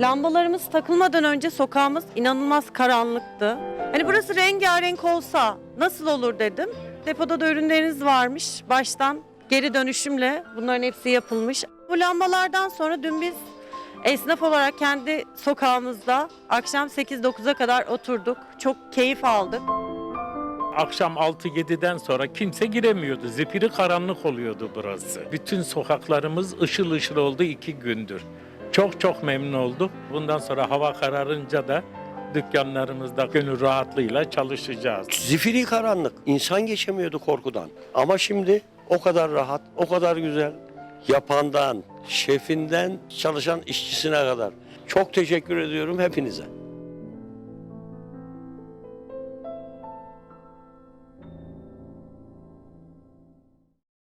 Lambalarımız takılmadan önce sokağımız inanılmaz karanlıktı. Hani burası rengarenk olsa nasıl olur dedim. Depoda da ürünleriniz varmış. Baştan geri dönüşümle bunların hepsi yapılmış. Bu lambalardan sonra dün biz esnaf olarak kendi sokağımızda akşam 8-9'a kadar oturduk. Çok keyif aldık. Akşam 6-7'den sonra kimse giremiyordu. Zifiri karanlık oluyordu burası. Bütün sokaklarımız ışıl ışıl oldu iki gündür. Çok çok memnun olduk. Bundan sonra hava kararınca da dükkanlarımızda gönül rahatlığıyla çalışacağız. Zifiri karanlık. İnsan geçemiyordu korkudan. Ama şimdi o kadar rahat, o kadar güzel. Yapandan, şefinden, çalışan işçisine kadar. Çok teşekkür ediyorum hepinize.